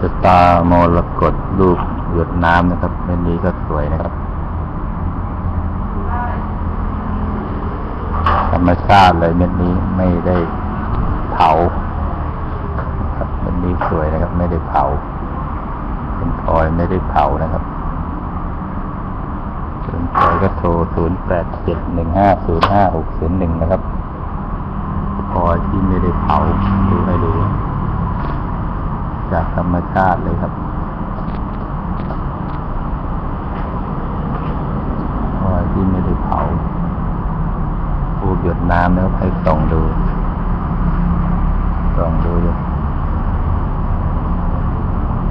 สตาร์มรกตรูปหยดน้ำนะครับเม็ดนี้ก็สวยนะครับ ธรรมชาติเลยเม็ดนี้ไม่ได้เผาครับเม็ดนี้สวยนะครับ ไม่ได้เผา เป็นพลอยไม่ได้เผานะครับสนใจก็โทรศูนย์แปดเจ็ดหนึ่งห้าศูนย์ห้าหกศูนย์หนึ่งนะครับพลอยที่ไม่ได้เผาดูให้ดู จากธรรมชาติเลยครับพลอยที่ไม่ได้เผารูปหยดน้ำแล้วให้ส่องดูส่องดู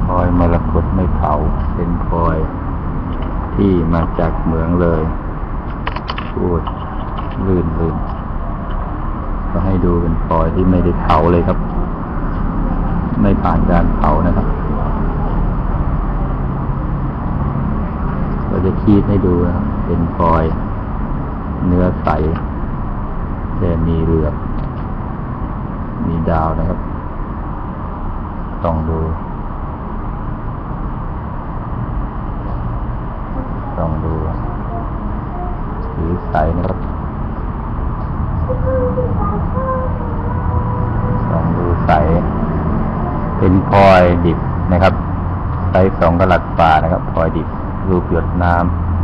พลอยมรกตไม่เผาเป็นพลอยที่มาจากเหมืองเลยพูดลื่นลื่นก็ให้ดูเป็นพลอยที่ไม่ได้เผาเลยครับ ไม่ผ่านการเผานะครับ เราจะคีดให้ดูนะเป็นพลอย เนื้อใสแต่มีเหลือบมีดาวนะครับต้องดูต้องดูสีใสนะครับต้องดูใส เป็นพลอยดิบนะครับไซส์สองกะลัดป่านะครับพลอยดิบรูปหยดน้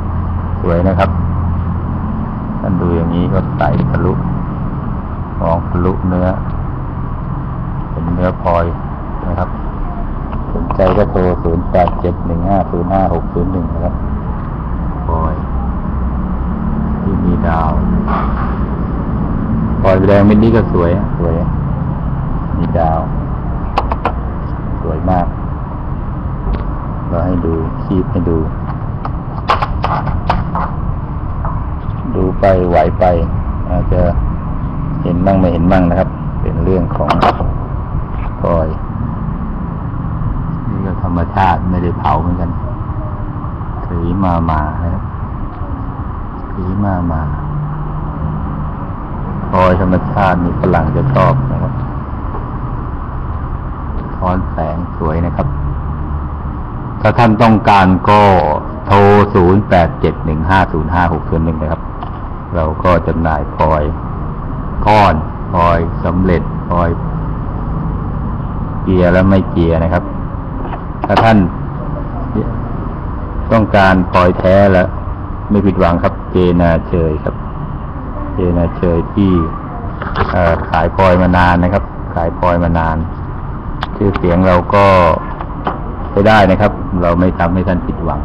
ำสวยนะครับท่านดูอย่างนี้ก็ใสทะลุมองทะลุเนื้อ เป็นเนื้อพลอยนะครับสนใจก็โทรศูนย์แปดเจ็ดหนึ่งห้าศูนย์ห้าหกศูนย์หนึ่งนะครับพลอย ที่มีดาวพลอยแดงเม็ดนี้ก็สวย สวย มีดาว วยมาก เราให้ดูคีบให้ดู ดูไปไหวไป อาจจะเห็นบ้างไม่เห็นบ้างนะครับ เป็นเรื่องของพลอย นี่ก็ธรรมชาติไม่ได้เผาเหมือนกันสีมามานะครับสีมามาพลอยธรรมชาตินี่ฝรั่งจะชอบนะครับ ท้อนแสงสวยนะครับ ถ้าท่านต้องการก็โทร 0 8 7 1 5 0 5 6 0 1 นะครับ เราก็จำหน่ายพลอยก้อนพลอยสำเร็จพลอยเกียร์และไม่เกียร์นะครับ ถ้าท่านต้องการพลอยแท้แล้วไม่ผิดหวังครับ เจนาเชยครับ เจนาเชยที่ขายพลอยมานานนะครับ ขายพลอยมานาน ชื่อเสียงเราก็ไปได้นะครับ เราไม่ทำให้ท่านผิดหวัง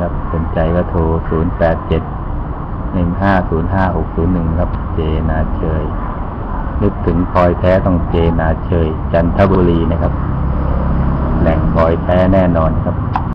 ครับสนใจก็โทร 0 8 7 1 5 0 5 6 0 1 ครับ เจนาเชย นึกถึงพลอยแท้ต้องเจนาเชย จันทบุรีนะครับ แหล่งพลอยแท้แน่นอนครับ